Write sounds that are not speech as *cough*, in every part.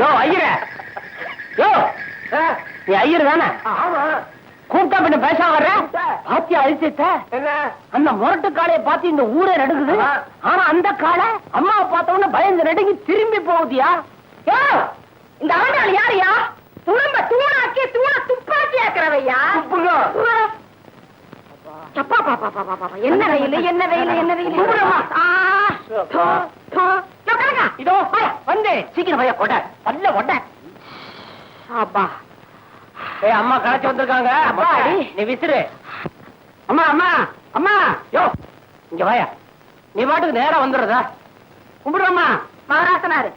யோ ஐயர. யோ. நீ ஐயர் தானே? ஆமா. கூப்பிட்டா பின்ன பேச வர்ற? கூப்பிட்டா. ஆத்தியா அழிச்சிட்ட என்ன? அந்த முரட்டு காளைய பார்த்து இந்த ஊரே நடுக்குது ஆமா. ஆனா அந்த காளை அம்மாவை பார்த்த உடனே பயந்து நடுங்கி திரும்பி போகுதியா? யோ, இந்த ஆண்டாள் யாருயா? துரும்ப தூணாக்கி தூண துப்பாக்கி ஆக்குறவையா துப்புங்க. அப்பா, பா, பா, பா, பா, பா, பா. என்ன வெயில் என்ன வெயில் என்ன வெயில் இதோ வந்து. சீக்கிரம் பையா கொட்ட பல்ல கொட்ட அப்பா ஏய் அம்மா களைச்சு வந்திருக்காங்க. நீ விசிறு. அம்மா அம்மா அம்மா. யோ இங்க வாயா. நீ பாட்டுக்கு நேரா வந்துடுறதா? கும்பிடுறோமா மகாராசனாரு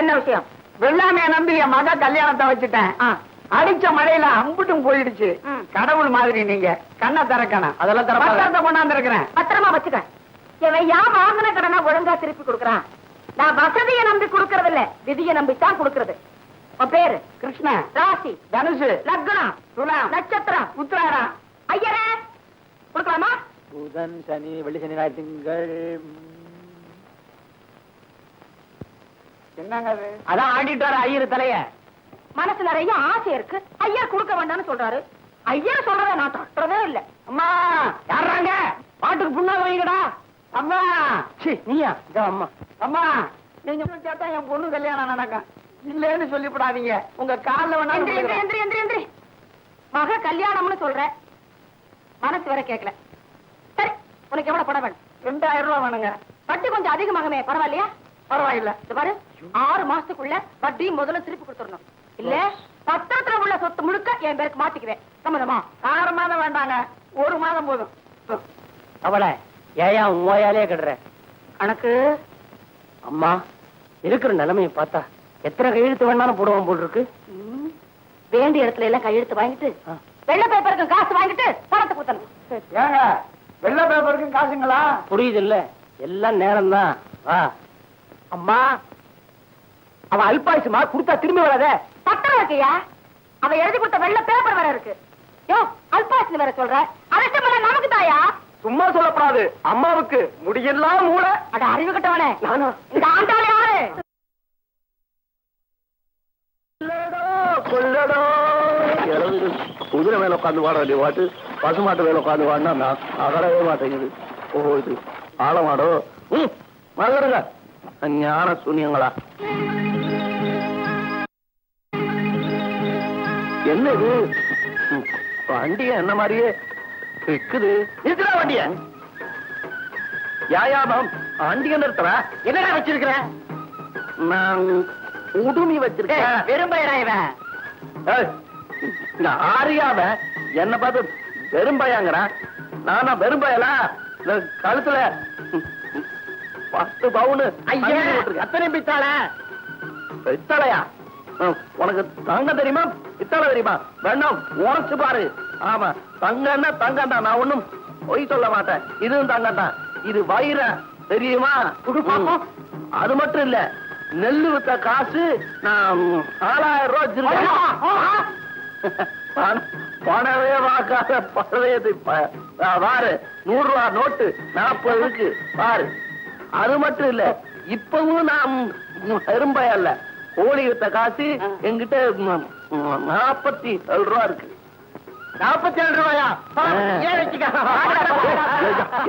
என்ன விஷயம்? வெள்ளாமைய நம்பி என் மக கல்யாணத்தை வச்சுட்டேன். அடிச்ச மழையில அம்புட்டும் போயிடுச்சு. கடவுள் மாதிரி நீங்க. கண்ணை திறக்கணும். அதெல்லாம் கொண்டாந்து இருக்கிறேன் பத்திரமா வச்சுக்க. இவன் யா வாங்கின கடனை ஒழுங்கா திருப்பி கொடுக்கறான்? நான் வசதியை நம்பி கொடுக்கறது இல்ல விதியை நம்பித்தான் கொடுக்கறது. உன் பேரு? கிருஷ்ணன் ராசி. தனுசு. லக்னம். துலாம். நட்சத்திரம். உத்திராடம் ஐயரே! கொடுக்கலாமா? புதன் சனி வெள்ளி சனி ஞாயிறு திங்கள். என்னங்க அது? அதான் ஆடிட்டு வர ஐயர் தலைய. மனசு நிறைய ஆசை இருக்கு. ஐயர் கொடுக்க வேண்டாம்னு சொல்றாரு. ஐயர் சொல்றத நான் தட்டுறதே இல்ல. அம்மா! யாராங்க பாட்டுக்கு புண்ணாக வைங்கடா. அம்மா! சி நீயா? இதோ அம்மா. அம்மா நீங்க சேர்த்தா என் பொண்ணு கல்யாணம் நடக்கும் இல்லைன்னு சொல்லிவிடாதீங்க. உங்க கால்ல எந்திரி மக கல்யாணம்னு சொல்ற. மனசு வர கேட்கல சரி உனக்கு எவ்வளவு பணம் வேணும்? ரெண்டாயிரம் ரூபாய் வேணுங்க. வட்டி கொஞ்சம் அதிகமாகமே பரவாயில்லையா? பரவாயில்ல. இது பாரு ஆறு மாசத்துக்குள்ள வட்டி முதல்ல திருப்பி கொடுத்துடணும். இல்ல பத்திரத்துல உள்ள சொத்து முழுக்க என் பேருக்கு மாத்திக்குவேன். சம்மதமா? ஆறு மாதம் வேண்டாங்க. ஒரு மாதம் போதும். அவளை ஏயா உண்மையாலே கடுற. கணக்கு? அம்மா இருக்கிற நிலைமையை பார்த்தா எத்தனை கையெழுத்து வேணாலும் போடுவோம் போல் இருக்கு. வேண்டிய இடத்துல எல்லாம் கையெழுத்து வாங்கிட்டு. வெள்ளை பேப்பருக்கு காசு வாங்கிட்டு பணத்தை கொடுத்தணும். ஏங்க வெள்ளை பேப்பருக்கும் காசுங்களா? புரியுது இல்ல எல்லாம் நேரம் தான் வா. அம்மா அவ அல்பாயுசுமா கொடுத்தா திரும்பி வராத? பத்திரம் இருக்கையா? அவ எழுதி கொடுத்த வெள்ளை பேப்பர் வேற இருக்கு. யோ அல்பாசினி வேற சொல்ற. அரசு நமக்கு தாயா? சும்மா சொல்லப்படாது. அம்மாவுக்கு முடியெல்லாம் மூளை அட அறிவு கட்டவனே. நானா? இந்த ஆண்டாளே யாரு? கொள்ளடோ குதிரை மேல உட்காந்து வாட வேண்டிய பாட்டு பசுமாட்டு மேல உட்காந்து வாடினா நான் அகரவே மாட்டேங்குது. ஓ இது ஆழமாடோ. ம் மகருங்க ஞான சூன்யங்களா? என்ன இது? வண்டிய என்ன மாதிரியே இருக்குது நிறுத்துடா வண்டிய. யாயாபம் வண்டிய நிறுத்துற என்னடா வச்சிருக்கிற? நான் உடுமி வச்சிருக்கேன். வெறும்பயடா இவன். ஆரியாவ என்ன பார்த்து வெறும்பயாங்கிறான் நானா வெறும்பயலா? கழுத்துல பத்து பவுனு ஐயா. அத்தனை பித்தாள. பித்தளையா? உனக்கு தங்கம் தெரியுமா? பித்தளை தெரியுமா? வேணும் உரைச்சு பாரு. ஆமா தங்கம்னா தங்கம் தான் நான் ஒண்ணும் பொய் சொல்ல மாட்டேன். இதுவும் தங்கம் தான் இது வைர தெரியுமா. அது மட்டும் இல்ல நெல்லு வித்த காசு நான் நாலாயிரம் ரூபாய் வச்சிருக்கேன். பண- பணமே வாக்காத பழையது பாரு நூறு ரூபா நோட்டு நாற்பது இருக்கு. பாரு. அது மட்டும் இல்ல இப்பவும் நான் அல்ல. கோழி வித்த காசு ம், நாற்பத்தி ஏழு ரூபா இருக்கு. நாற்பத்தி ஏழு ரூபாயா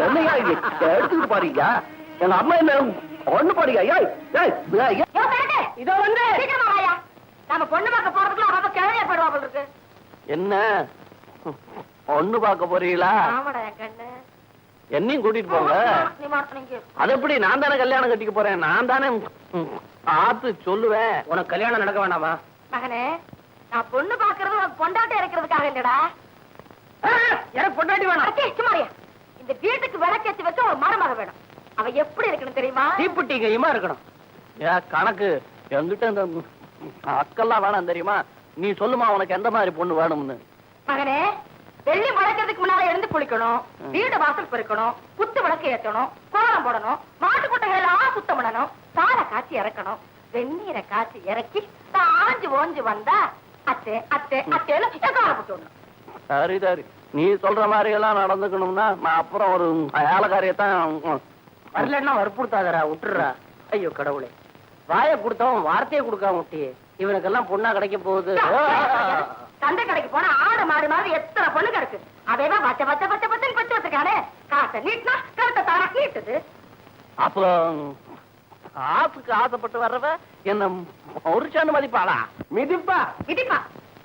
என்னையா எடுத்துட்டு பாருங்க எங்க அம்மா என்ன ஒண்ணு பாருங்க இதோ வந்து பொண்ணு பார்க்க போறதுக்குள்ள அவ கிழமையா போயிடுவா போல இருக்கு என்ன ஒண்ணு பார்க்க போறீங்களா என்னையும் கூட்டிட்டு போங்க அது எப்படி நான் தானே கல்யாணம் கட்டிக்க போறேன் நான் தானே ஆத்து சொல்லுவேன் உனக்கு கல்யாணம் நடக்க வேண்டாமா மகனே நான் பொண்ணு பாக்குறது உனக்கு பொண்டாட்டி இருக்கிறதுக்காக இல்லடா. எனக்கு பொண்டாட்டி வேணாம். சும்மாரியா இந்த வீட்டுக்கு விளக்கேத்தி வச்ச ஒரு மருமக வேணும். அவ எப்படி இருக்கணும் தெரியுமா? தீப்புட்டி கையுமா இருக்கணும். ஏன் கணக்கு என்கிட்ட இந்த அக்கெல்லாம் வேணாம் தெரியுமா? நீ சொல்லுமா உனக்கு எந்த மாதிரி பொண்ணு வேணும்னு. மகனே வெள்ளி முளைக்கிறதுக்கு முன்னால எழுந்து குளிக்கணும். வீடு வாசல் பெருக்கணும் குத்து விளக்கு ஏத்தணும். கோலம் போடணும். மாட்டு குட்டைகள் சுத்தம் பண்ணணும். சாலை காய்ச்சி இறக்கணும். வெந்நீரை காய்ச்சி இறக்கி ஆஞ்சு ஓஞ்சு வந்தா அத்தை அத்தை காலப்பட்டு விடணும் சரி சரி. நீ சொல்ற மாதிரி எல்லாம் நடந்துக்கணும்னா நான் அப்புறம் ஒரு ஏலக்காரியத்தான் வரலன்னா வற்புறுத்தாதடா விட்டுடுறா. ஐயோ கடவுளே. வாயை கொடுத்தவன் வார்த்தையை கொடுக்காம விட்டியே. இவனுக்கெல்லாம் பொண்ணா கிடைக்க போகுது. சந்தை கடைக்கு போனா ஆடு மாடு மாதிரி எத்தனை பொண்ணுங்க இருக்கு? அதையெல்லாம் பச்சை பச்சை பச்சை பச்சைன்னு பச்சு வச்சிருக்கானே. காசை நீட்டினா கருத்தை தாரா நீட்டுது. அப்போ ஆசுக்கு ஆசைப்பட்டு வர்றவ என்ன ஒரு மதிப்பாளா? மிதிப்பா. இடிப்பா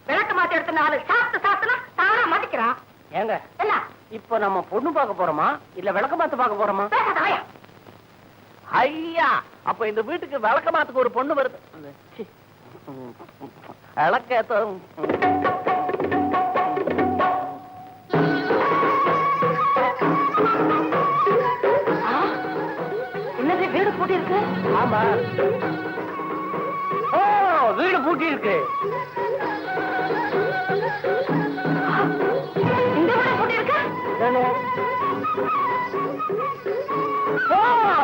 விளக்கு மாத்தி எடுத்த நாலு சாப்பிட்டு சாப்பிட்டுனா தானா மதிக்கிறான் ஏங்க என்ன? இப்ப நம்ம பொண்ணு பார்க்க போறோமா? இல்ல விளக்க மாத்து பார்க்க போறோமா. ஐயா அப்ப இந்த வீட்டுக்கு விளக்க மாத்துக்கு ஒரு பொண்ணு வருது. சி. பூட்டி இருக்கு ஆமா. ஓ வீடு பூட்டி இருக்கு இந்த வீடு பூட்டி இருக்கு? ஓ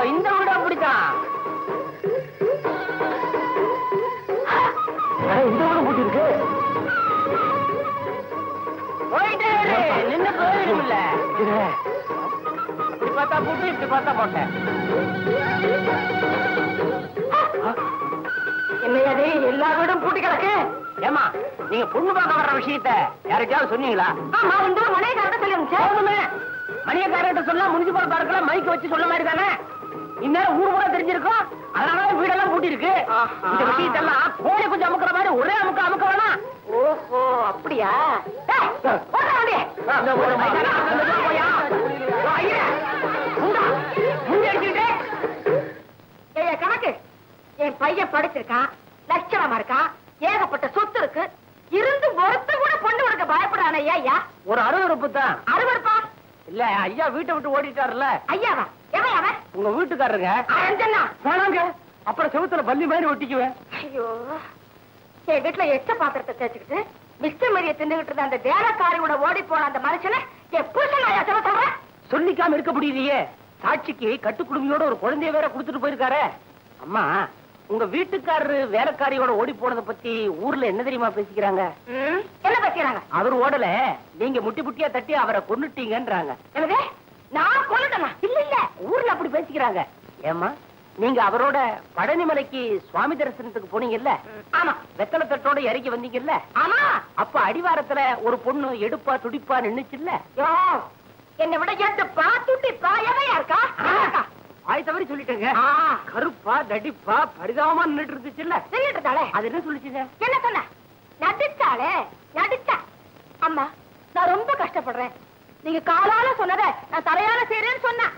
இந்த வீடு அப்படித்தான் இந்த வீடு பூட்டி இருக்கு போயிட்டே நின்னு போயிடும்ல பார்த்தா பூட்டி இப்படி பார்த்தா போட்டேன் என்னையது எல்லா வீடும் பூட்டி கிடக்கு? ஏமா நீங்க பொண்ணு பார்க்க வர்ற விஷயத்த யாருக்காவது சொன்னீங்களா? ஆமா சொல்லி போதுமே. மணியக்காரர்கிட்ட சொன்னா முனிசிபல் பார்க்கல மைக் வச்சு சொல்ல மாதிரி தானே? இந்நேரம் ஊர் கூட தெரிஞ்சிருக்கும். அதனால வீடெல்லாம் பூட்டி இருக்கு ஆஹா. இந்த விஷயத்தெல்லாம் கோழி கொஞ்சம் அமுக்குற மாதிரி ஒரே அமுக்க அமுக்க வேணாம். ஓஹோ அப்படியா? ஏய், கணக்கு. என் பையன் படிச்சிருக்கான் லட்சணமா இருக்கான் ஏகப்பட்ட சொத்து இருக்கு. இருந்து ஒருத்த கூட பொண்ணு கொடுக்க பயப்படானே ஐயா ஒரு அருவருப்பு? தான் அறுவருப்பா இல்ல ஐயா வீட்டை விட்டு ஓடிட்டாருல ஐயாவா? எவன் அவன்? உங்க வீட்டுக்காரருங்க? வேணாங்க. அப்புறம் செவுத்துல பள்ளி மாதிரி ஒட்டிக்குவேன். ஐயோ. என் வீட்டுல எச்ச பாத்திரத்தை தேய்ச்சிக்கிட்டு மிஸ்டர் மரியை தின்னுகிட்டு இருந்த அந்த வேலைக்காரியோட ஓடி போன அந்த மனுஷனை என் புருஷன் ஐயா சொல்ல சொல்லிக்காம இருக்க முடியலையே. சாட்சிக்கு கட்டுக்குடுமையோட ஒரு குழந்தைய வேற கொடுத்துட்டு போயிருக்காரே. அம்மா உங்க வீட்டுக்காரரு வேலைக்காரியோட ஓடி போனதை பத்தி ஊர்ல என்ன தெரியுமா பேசிக்கிறாங்க? என்ன பேசுறாங்க அவர் ஓடல. நீங்க முட்டி முட்டியா தட்டி அவரை கொன்னுட்டீங்கன்றாங்க. என்னது? நான் கொண்டுட்டேனா இல்ல இல்ல. ஊர்ல அப்படி பேசிக்கிறாங்க. ஏமா நீங்க அவரோட பழனிமலைக்கு சுவாமி தரிசனத்துக்கு போனீங்கல்ல? ஆமா. வெத்தலை தட்டோட இறங்கி வந்தீங்கல்ல? ஆமா. அப்ப அடிவாரத்துல ஒரு பொண்ணு எடுப்பா துடிப்பா நின்னுச்சுல்ல? என்னை விட எட்டுப்பா துட்டிப்பா எவையா இருக்கா? ஆய் தவறி சொல்லிட்டேங்க. கருப்பா தடிப்பா பரிதாபமா நின்னுட்டு இருந்துச்சுல்ல? நின்னுட்டு இருந்தாளே? அது என்ன சொல்லிச்சுங்க? என்ன சொன்ன? நடிச்சாளே? நடிச்சா? அம்மா நான் ரொம்ப கஷ்டப்படுறேன். நீங்க காலால சொன்னத நான் தலையால செய்யறேன்னு சொன்னேன்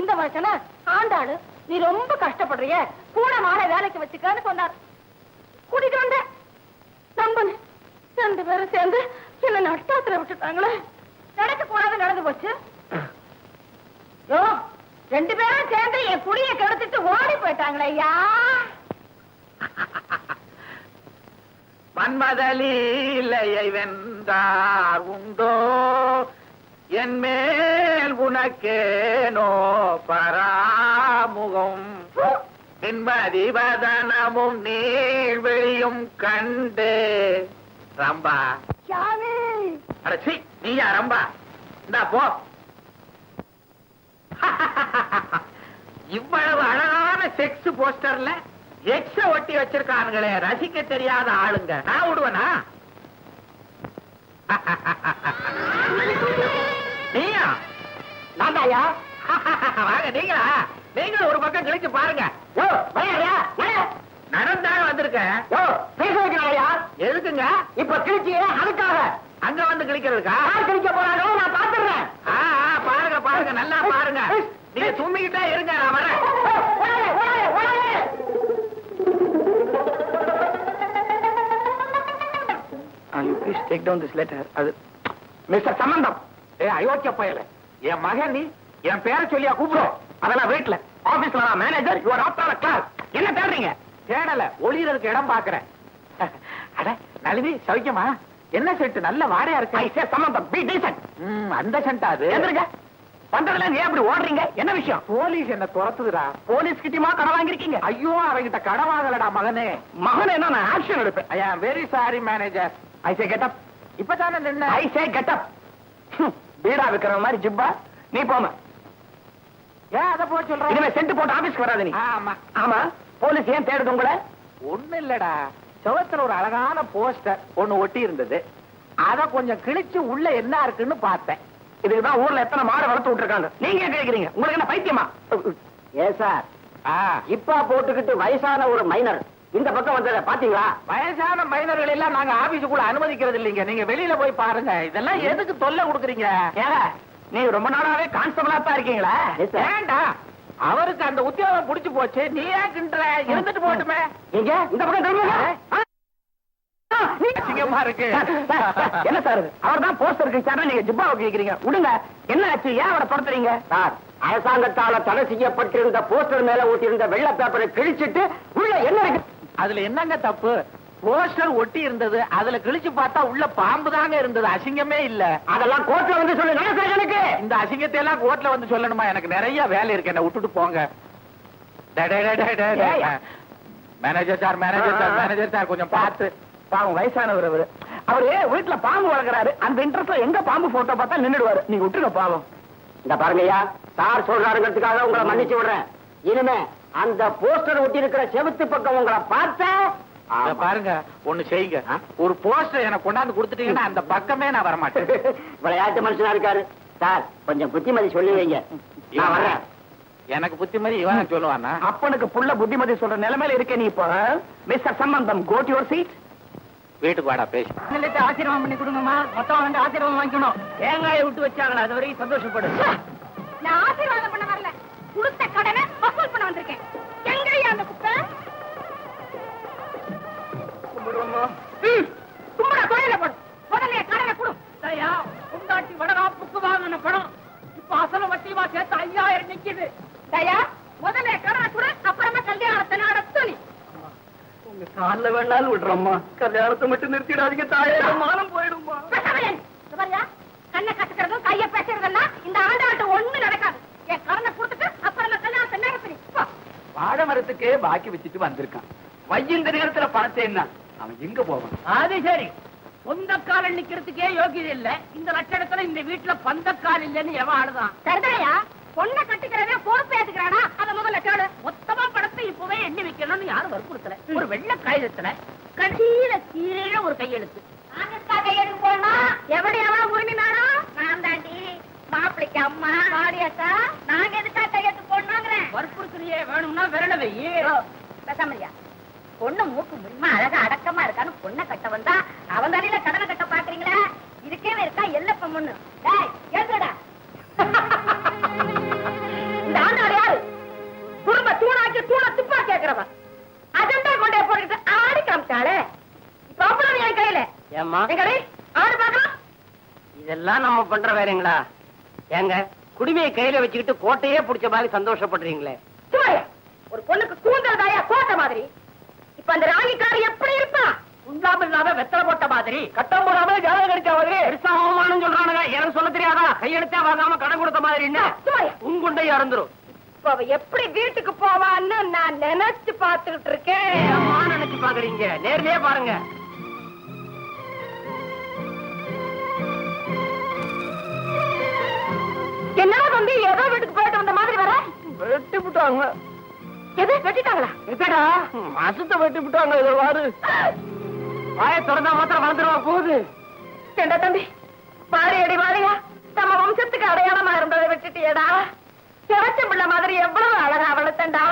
இந்த மனுஷன ஆண்டாளு நீ ரொம்ப கஷ்டப்படுறிய. கூட மாலை வேலைக்கு வச்சுக்கன்னு சொன்னார். கூட்டிட்டு வந்தேன். நம்பனு ரெண்டு பேரும் சேர்ந்து என்ன நட்டாத்துல விட்டுட்டாங்களே. நடக்க போனது நடந்து போச்சு. ரெண்டு பேரும் சேர்ந்து என் குடியை கெடுத்துட்டு ஓடி போயிட்டாங்களே ஐயா. *laughs* மன்மதலீலையை வென்றார் உண்டோ? என் மேல் உனக்கேனோ பராமுகம்? பின்மதிவதனமும் நீழ்வெளியும் கண்டு. ரம்பா. அடச்சி நீயா ரம்பா? இந்தா போ. *laughs* இவ்வளவு அழகான செக்ஸ் போஸ்டர்ல எக்ஸ ஒட்டி வச்சிருக்கானுங்களே ரசிக்க தெரியாத ஆளுங்க. நான் விடுவனா? *laughs* நீயா? நான் தாயா *laughs* வாங்க நீங்களா? நீங்களும் ஒரு பக்கம் கிழிச்சு பாருங்க. நடந்தாலும் வைக்கிறாயா? எதுக்குங்க? இப்ப கிழிச்சியே அதுக்காக. அங்க வந்து கிழிக்கிறதுக்கா? கிழிக்க போறாங்களோ நான் பாத்துறேன். பாருங்க பாருங்க நல்லா பாருங்க. நீங்க தும்மிக்கிட்டே இருங்க நான் வரேன். You please take down this letter அது மிஸ்டர் சம்பந்தம் ஏ அயோக்கிய பயல. என் மகன் நீ என் பேரை சொல்லியா கூப்பிடும் அதெல்லாம் வீட்டுல ஆபீஸ்ல நான் மேனேஜர் யுவர் கிளாஸ் என்ன தேடுறீங்க? தேடல ஒளியறதுக்கு இடம் பாக்குறேன். அட நளினி சௌக்கியமா? என்ன செட்டு? நல்ல வாடையா இருக்கு. ஐ சே சம்பந்தம். பி டீசன்ட் அந்த சென்ட் அது? எந்திருங்க. வந்ததுல ஏன் அப்படி ஓடுறீங்க? என்ன விஷயம்? போலீஸ் என்ன துரத்துதுடா? போலீஸ் கிட்டயுமா கடன் வாங்கிருக்கீங்க ஐயோ அவங்கிட்ட கடன் வாங்கலடா மகனே. மகனே நான் ஆக்ஷன் எடுப்பேன்? I am very sorry manager I say get up இப்பதானே நின்ன? ஐ சே கெட் அப் பீடா விக்கிற மாதிரி ஜிப்பா? நீ போம ஏன் அதை போக சொல்ற? இனிமே சென்ட் போட்டு ஆபீஸ்க்கு வராத நீ. ஆமா. ஆமா. போலீஸ் ஏன் தேடுது உங்களை? ஒண்ணு இல்லடா. செவத்துல ஒரு அழகான போஸ்டர் ஒண்ணு ஒட்டி இருந்தது. அத கொஞ்சம் கிழிச்சு உள்ள என்ன இருக்குன்னு பார்த்தேன். இதுக்குதான் ஊர்ல எத்தனை மாடு வளர்த்து விட்டுருக்காங்க. நீங்க கேக்குறீங்க? உங்களுக்கு என்ன பைத்தியமா? ஏன் சார். ஆ, இப்பா போட்டுக்கிட்டு வயசான ஒரு மைனர் இந்த பக்கம் வந்ததை பாத்தீங்களா வயசான மைனர்கள் எல்லாம் நாங்க ஆபீஸுக்குள்ள அனுமதிக்கிறது இல்லைங்க. நீங்க வெளியில போய் பாருங்க. இதெல்லாம் எதுக்கு தொல்லை கொடுக்குறீங்க? நீங்க ரொம்ப நாளாவே கான்ஸ்டபிளா தான் இருக்கீங்களா. வேண்டாம் அவருக்கு அந்த உத்தியோகம் புடிச்சு போச்சு. நீ ஏன் கிண்டுற இருந்துட்டு போட்டுமே. எங்க? இந்த பக்கம் நீ- அசிங்கமா இருக்கு. என்ன சார் அவர் தான் போஸ்டர் கிச்சாரா நீங்க ஜிப்பாவை கேக்குறீங்க விடுங்க. என்ன ஆச்சு? ஏன் அவரை துரத்துறீங்க? சார் அரசாங்கத்தால தடை செய்யப்பட்டிருந்த போஸ்டர் மேல ஒட்டியிருந்த வெள்ளை பேப்பரை கிழிச்சிட்டு உள்ள என்ன இருக்கு? அதுல என்னங்க தப்பு? போஸ்டர் ஒட்டி இருந்தது அதுல கிழிச்சு பார்த்தா உள்ள பாம்பு தாங்க இருந்தது அசிங்கமே இல்ல. அதெல்லாம் கோர்ட்ல வந்து சொல்லு நடக்கிற எனக்கு. இந்த அசிங்கத்தை எல்லாம் கோர்ட்ல வந்து சொல்லணுமா? எனக்கு நிறைய வேலை இருக்கு என்ன விட்டுட்டு போங்க. Manager sir manager sir manager sir கொஞ்சம் பார்த்து. பாவம் வயசானவர் அவரு. அவரு வீட்டுல பாம்பு வளர்க்கறாரு. அந்த இன்ட்ரெஸ்ட்ல எங்க பாம்பு போட்டோ பார்த்தா நின்னுடுவாரு. நீங்க விட்டுருங்க பாவம். இந்த பாருங்கய்யா சார் சொல்றாருங்கிறதுக்காக உங்களை மன்னிச்சு விடுறேன். இனிமே அந்த போஸ்டர் ஒட்டி இருக்கிற செவுத்து பக்கம் உங்களை பார்த்தேன் பாருங்க ஒண்ணு செய்யுங்க. ஒரு போஸ்டர் எனக்கு கொண்டாந்து கொடுத்துட்டீங்கன்னா அந்த பக்கமே நான் வர மாட்டேன் விளையாட்டு மனுஷனா இருக்காரு. சார் கொஞ்சம் புத்திமதி சொல்லி வைங்க. நான் வர்றேன். எனக்கு புத்தி மாதிரி இவன் சொல்லுவானா? அப்பனுக்கு புள்ள புத்திமதி சொல்ற நிலைமையில இருக்கே நீ இப்போ மிஸ்டர் சம்பந்தம் கோட் யுவர் சீட் வீட்டுக்கு வாடா பேசி. ஆசீர்வாதம் பண்ணி கொடுங்கம்மா. மொத்தம் வந்து ஆசீர்வாதம் வாங்கிக்கணும். தேங்காயை விட்டு வச்சாங்களா அது வரைக்கும் சந்தோஷப்படு. நான் ஆசீர்வாதம் பண்ண வரல. கொடுத்த கடனை வாங்கின பணம் இப்ப அசல வட்டிமா சேர்த்து ஐயாயிரம் நிக்குது. தயா முதல்ல கொடு அப்புறமா கல்யாணத்தை நடத்து நீ உங்க கால்ல வேணாலும் விடுறோம்மா. கல்யாணத்தை மட்டும் நிறுத்திடாதீங்க தாயே. மானம் போயிடுமா கண்ணை கட்டுக்கிறதும் கைய பேசுறதெல்லாம் இந்த ஆண்டாட்ட ஒண்ணு நடக்காது. என் கடனை கொடுத்துட்டு அப்புறமா கல்யாணத்தை நடத்து நீ போ. வாழை மரத்துக்கே பாக்கி வச்சுட்டு வந்திருக்கான். வையந்த நேரத்துல பணத்தை என்ன? அவன் எங்க போவான்? அது சரி. சொந்தக்காரன் நிக்கிறதுக்கே யோகியது இல்ல. இந்த லட்சணத்துல இந்த வீட்டுல பந்தக்கால் இல்லைன்னு எவன் ஆடுதான் சரிதாயா பொண்ணை கட்டிக்கிறதே பொறுப்பு ஏத்துக்கிறானா? அதை முதல்ல கேளு மொத்தமா படத்தை இப்பவே எண்ணி வைக்கணும்னு யாரும் வற்புறுத்தல. ஒரு வெள்ளை காகிதத்துல கடைசியில கீழே ஒரு கையெழுத்து. கையெழுத்து போடணும் எப்படி எவ்வளவு உரிமைனாரோ நான் தாண்டி மாப்பிளைக்கு அம்மா. மாடியாக்கா நாங்க எதுக்கா கையெழுத்து போடணுங்கிறேன் வற்புறுத்தலையே வேணும்னா விரல வையே பேசாமலியா பொண்ணு மூக்கு முடியுமா அழகா அடக்கமா இருக்கான்னு பொண்ணை கட்ட வந்தா அவன் தலையில கடனை கட்ட பாக்குறீங்களா? இருக்கே இருக்கா எல்லப்ப முன்னு டேய் எழுதுடா இந்த ஆண்டாள் யாரு? குடும்ப தூணாக்கி தூண துப்பா கேக்குறவன். அஜெண்டா கொண்டே போட்டுக்கிட்டு ஆடி காமிச்சாளே. இப்ப அவ்வளவு என் கையில. ஏம்மா? எங்கடி ஆடு பாக்கலாம் இதெல்லாம் நம்ம பண்ற வேறங்களா ஏங்க குடிமையை கையில வச்சுக்கிட்டு கோட்டையே புடிச்ச மாதிரி சந்தோஷப்படுறீங்களே சும்மாயா ஒரு பொண்ணுக்கு கூந்தல் தாயா கோட்டை மாதிரி இப்ப அந்த ராணிக்காரி எப்படி இருப்பா உண்டாம இல்லாத வெத்தலை போட்ட மாதிரி கட்டம் போடாம ஜாதகம் கிடைச்ச மாதிரி பெருசா அவமானம் சொல்றானுங்க. எனக்கு சொல்ல தெரியாதா? கையெழுத்தே வாங்காம கடன் கொடுத்த மாதிரி என்ன? உங்குண்டை அவ எப்படி வீட்டுக்கு போவான்னு நான் நினைச்சு பாத்துக்கிட்டு இருக்கேன். நினைச்சு பாக்குறீங்க நேர்லயே பாருங்க. என்னடா தம்பி ஏதோ வீட்டுக்கு போயிட்டு வந்த மாதிரி வர? வெட்டி விட்டாங்க எது? வெட்டிட்டாங்களா? இருக்கடா மாசத்தை வெட்டி விட்டாங்க இதை வாரு வாய திறந்தா மாத்திரம் வந்துருவா போகுது. ஏண்டா தம்பி? வாரி அடி வாரியா நம்ம வம்சத்துக்கு அடையாளமா இருந்ததை விட்டுட்டியடா. சிவச்ச பிள்ளை மாதிரி எவ்வளவு அழகா வளர்த்தண்டா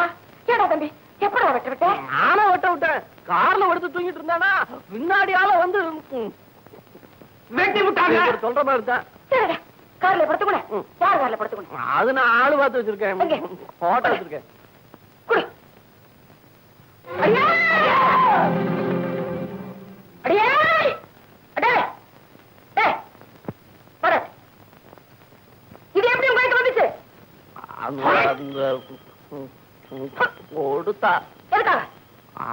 ஏடா தம்பி எப்படா விட்டு விட்டேன் நானே வெட்ட விட்டேன். கார்ல எடுத்து தூங்கிட்டு இருந்தானா பின்னாடி ஆள வந்து வெட்டி விட்டாங்க சொல்ற மாதிரி தான் சரிடா கார்ல படுத்துக்கூட. யார் கார்ல படுத்துக்கூட? அது நான் ஆளு பார்த்து வச்சிருக்கேன்? போட்டோ வச்சிருக்கேன். குடு. கொடுத்தா.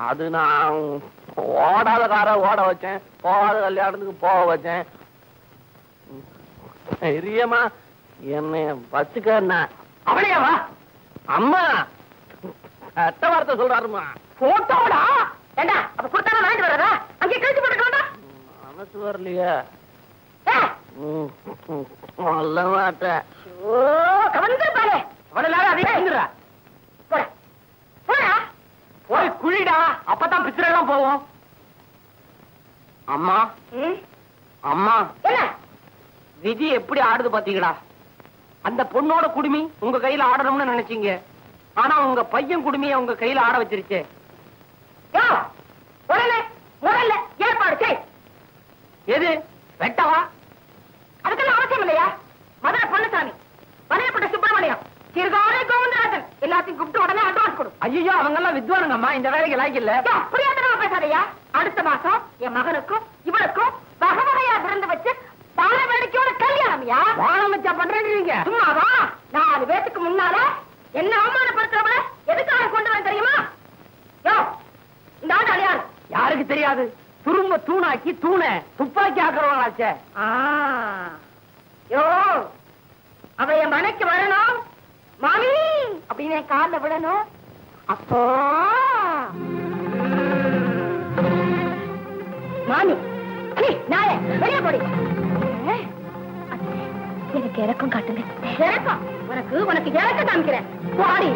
அது நான் ஓடாத காரை ஓட வச்சேன். போகாத கல்யாணத்துக்கு போக வச்சேன். பெரியம்மா என்னை வச்சுக்கண்ணா அவளையாவா? அம்மா கட்ட வார்த்தை சொல்றாருமா போட்டோடா ஏண்டா அப்ப கொடுத்தாலும் வாங்கிட்டு வர்றதா அங்கே கழிச்சு போட்டுக்கோண்டா மனசு வரலையா. சொல்ல மாட்டேன் போய் குழிடா. அப்பதான் எல்லாம் போவோம். அம்மா. அம்மா. என்ன? விதி எப்படி ஆடுது பாத்தீங்களா? அந்த பொண்ணோட குடுமி உங்க கையில ஆடணும்னு நினைச்சீங்க. ஆனா உங்க பையன் குடுமிய உங்க கையில ஆட வச்சிருச்சே. முதல்ல எது? வெட்டவா? அதுக்கெல்லாம் அவசியம் இல்லையா? மதுரை பொன்னுசாமி வரையப்பட்ட சுப்பிரமணியம் சீர்காழி கோவிந்தராஜன் எல்லாத்தையும் கூப்பிட்டு உடனே அட்வான்ஸ் கொடு. ஐயோ அவங்க எல்லாம் வித்வானுங்கம்மா இந்த வேலைக்கு லாய்க்கு இல்ல. யோ, புரியாதனமா பேசாதயா? அடுத்த மாசம் என் மகனுக்கும் இவளுக்கும் வகை வகையா பிறந்து வச்சு தான வேடிக்கையோட கல்யாணம்யா? வானம் வச்சா பண்றீங்க சும்மாவா? நாலு பேத்துக்கு முன்னால என்ன அவமானப்படுத்துறவள எதுக்காக கொண்டு வர தெரியுமா? யோ இந்த ஆண்டு அழியாரு யாருக்கு தெரியாது? துரும்ப தூணாக்கி தூணை துப்பாக்கி ஆக்குறவங்களாச்சே யோ அவ என் மனைக்கு வரணும்? மாமி அப்படின்னு என் கால்ல விழணும் அப்போ. மாமி நாயே, வெளியே போடி. எனக்கு இறக்கம் காட்டுங்க. இறக்கம்? உனக்கு உனக்கு இறக்கம் காமிக்கிறேன். போடி.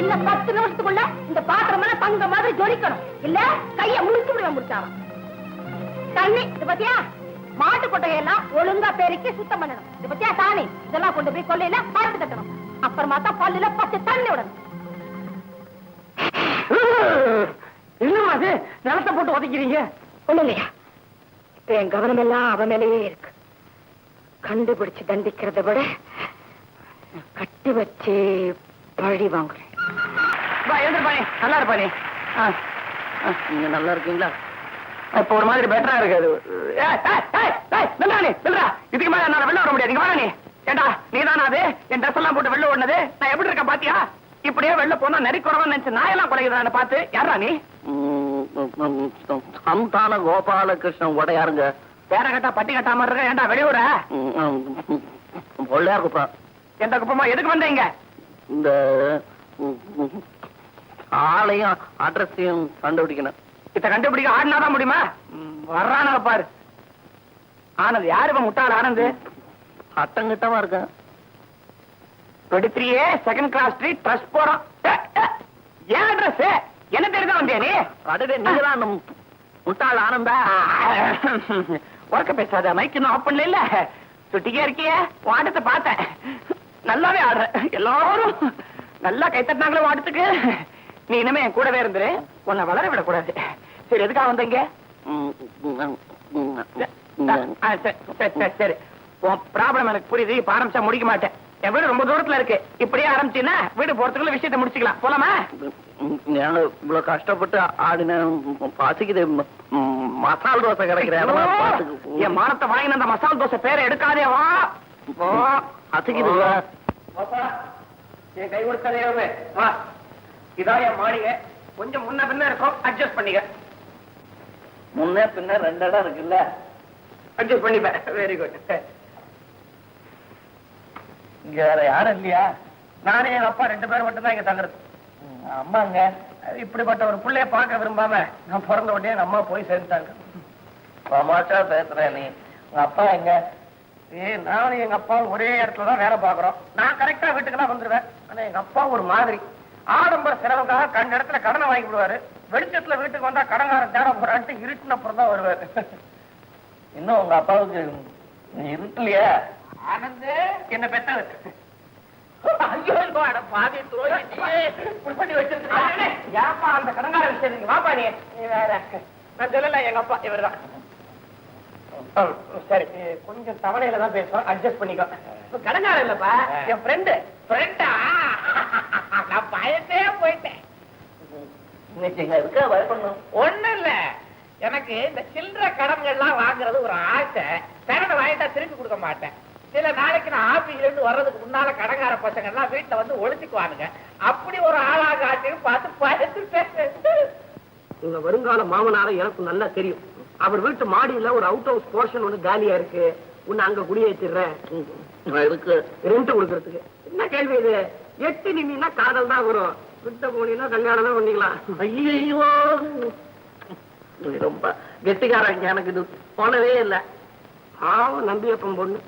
இந்த பத்து நிமிஷத்துக்குள்ள இந்த பாத்திரம் எல்லாம் தங்க மாதிரி ஜொலிக்கணும். இல்ல கைய முடிச்சு விடுவேன் முடிச்சாலும் தண்ணி இது பத்தியா? மாட்டு கொட்டையெல்லாம் ஒழுங்கா பெருக்கி சுத்தம் பண்ணணும். இது பத்தியா சாணி இதெல்லாம் கொண்டு போய் கொல்லையில பார்த்து கட்டணும். அப்புறமா தான் பல்லுல பத்து தண்ணி விடணும். என்னமா அது நிலத்தை போட்டு உதைக்கிறீங்க? ஒண்ணு இல்லையா? இப்ப என் கவனம் எல்லாம் அவன் மேலேயே இருக்கு. கண்டுபிடிச்சு தண்டிக்கிறத விட கட்டி வச்சு பழி வாங்குறேன். வா எழுந்துருப்பானே நல்லா இருப்பானே ஆ, நீங்க நல்லா இருக்கீங்களா இப்ப ஒரு மாதிரி பெட்டரா இருக்கு. இதுக்கு மேல என்னால வெளில வர முடியாது வாடா நீ ஏண்டா நீ அது என் ட்ரெஸ் எல்லாம் போட்டு வெளில ஓடுனது நான் எப்படி இருக்கேன் பாத்தியா இப்படியே வெளில போனா நெறி குறவன் நினைச்சு நாயெல்லாம் குறைக்கிறான்னு பார்த்து யாரா நீ சந்தான கோபாலகிருஷ்ணன் உடையாருங்க பேர கட்டா பட்டி கட்டாம இருக்க ஏண்டா வெளியூர ம், ம், ம், பொள்ளையார் குப்பா எந்த குப்பமா எதுக்கு வந்தீங்க இந்த ஆளையும் அட்ரஸையும் கண்டுபிடிக்கணும். இத கண்டுபிடிக்க ஆடினாதான் முடியுமா? ம், வர்றானுங்க பாரு. ஆனது யாரு இப்ப முட்டாள் ஆனந்து? அட்டங்கிட்டமா இருக்கேன். Twenty three A second class street trust போறோம் ஏன் அட்ரஸ் என்ன தெரியுதா வந்தியா நீ? அடடே அந்த முட்டாள் ஆனந்தா. உறக்க பேசாத மைக் இன்னும் ஆஃப் பண்ணல இல்ல சுட்டிக்கே இருக்கியே? வாட்டத்தை பார்த்தேன். நல்லாவே ஆடுற. எல்லாரும் நல்லா கைத்தட்டினாங்களே வாட்டத்துக்கு நீ இனிமே என் கூடவே இருந்துரு. உன்னை வளர விடக்கூடாது. சரி எதுக்காக வந்தீங்க? ஆ, சரி, சரி, சரி, சரி. உன் ப்ராப்ளம் எனக்கு புரியுது. இப்ப ஆரம்பிச்சா முடிக்க மாட்டேன். என் வீடு ரொம்ப தூரத்துல இருக்கு. இப்படியே ஆரம்பிச்சீன்னா வீடு போறதுக்குள்ள விஷயத்தை முடிச்சுக்கலாம். போலாமா? இவ்வளவு கஷ்டப்பட்டு ஆடின பசிக்குது. ம், ம், மசால் தோசை கிடைக்கிற பார்த்துக்கு என் மானத்தை வாங்கின அந்த மசால் தோசை பேரை எடுக்காதே வா. போ. பசிக்குதுங்க பாப்பா, என் கை வருவே. வா. இதான் என் மாளிகை. கொஞ்சம் முன்ன பின்ன இருக்கும் அட்ஜஸ்ட் பண்ணிக்க. முன்னே பின்ன ரெண்டு இடம் இருக்குல்ல? அட்ஜஸ்ட் பண்ணிப்பேன் வெரி குட் இங்க வேற யாரும் இல்லையா? நானே எங்க அப்பா ரெண்டு பேரும் மட்டும் தான் இங்க தங்குறது. அம்மாங்க. இப்படிப்பட்ட ஒரு புள்ளைய பார்க்க விரும்பாம நான் பிறந்த உடனே எங்க அம்மா போய் சேர்ந்துட்டாங்க. தமாஷா பேசுற நீ. உங்க அப்பா எங்க? ஏய் நானும் எங்க அப்பா ஒரே இடத்துல தான் வேலை பாக்குறோம் நான் கரெக்டா வீட்டுக்கெல்லாம் வந்துருவேன். ஆனா எங்க அப்பா ஒரு மாதிரி. ஆடம்பர செலவுக்காக கண்ட இடத்துல கடனை வாங்கி விடுவாரு. வெளிச்சத்துல வீட்டுக்கு வந்தா கடன்காரன் தேட போறான்ட்டு இருட்டின அப்புறம் தான் வருவாரு. இன்னும் உங்க அப்பாவுக்கு இருட்டலையா? ஆனந்து என்ன ஏப்பா அந்த கடன்கார விஷயம் வாப்பா நீ வேற. நான் சொல்லல எங்க அப்பா இவர்தான். சரி. கொஞ்சம் தவணையில தான் பேசுவோம் அட்ஜஸ்ட் பண்ணிக்கோ. கடன்காரன் இல்லப்பா. என் ஃப்ரெண்டு ஃப்ரெண்டா *laughs* நான் பயத்தே போயிட்டேன். ஒண்ணு இல்ல. எனக்கு இந்த சில்லற கடன்கள்லாம் வாங்குறது ஒரு ஆசை. கடனை வாங்கிட்டா திருப்பி கொடுக்க மாட்டேன். சில நாளைக்கு நான் ஆபீஸ்ல இருந்து வர்றதுக்கு முன்னால கடங்கார பசங்க எல்லாம் வீட்டுல வந்து ஒழிச்சுக்குவானுங்க அப்படி ஒரு ஆளாக ஆச்சுன்னு பார்த்து பயந்துட்டேன். உங்க வருங்கால மாமனார எனக்கு நல்லா தெரியும். அவர் வீட்டு மாடியில ஒரு அவுட் ஹவுஸ் போர்ஷன் ஒண்ணு காலியா இருக்கு. உன்னை அங்க குடியேற்றிடுறேன் இருக்கு. ரெண்ட் கொடுக்கறதுக்கு. என்ன கேள்வி இது? எட்டு நின்னா காதல் தான் வரும். விட்ட போனீங்கன்னா கல்யாணம் தான் பண்ணிக்கலாம் ஐயோ ரொம்ப கெட்டிக்காரங்க எனக்கு இது. போனவே இல்லை. பாவம் நம்பியப்பன் பொண்ணு.